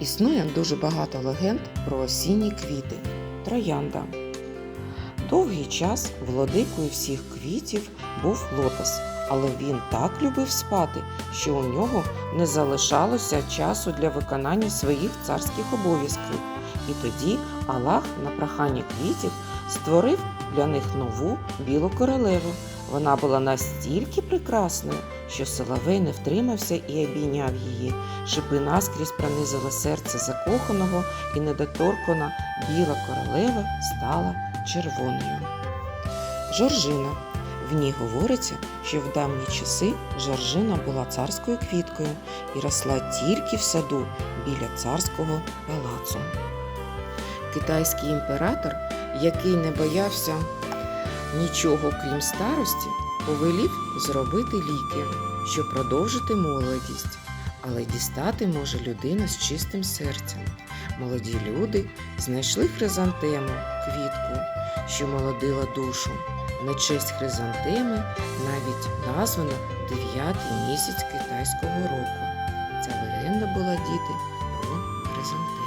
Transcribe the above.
Існує дуже багато легенд про осінні квіти троянда. Довгий час владикою всіх квітів був лотос, але він так любив спати, що у нього не залишалося часу для виконання своїх царських обов'язків. І тоді Аллах на прохання квітів створив для них нову білу королеву. Вона була настільки прекрасною, що Соловей не втримався і обійняв її. Шипи наскрізь пронизили серце закоханого, і недоторкана біла королева стала червоною. Жоржина. В ній говориться, що в давні часи Жоржина була царською квіткою і росла тільки в саду біля царського палацу. Китайський імператор, який не боявся нічого крім старості, повелів зробити ліки, щоб продовжити молодість, але дістати може людина з чистим серцем. Молоді люди знайшли хризантему, квітку, що молодила душу. На честь хризантеми навіть названо дев'ятий місяць китайського року. Ця легенда була діти про хризантему.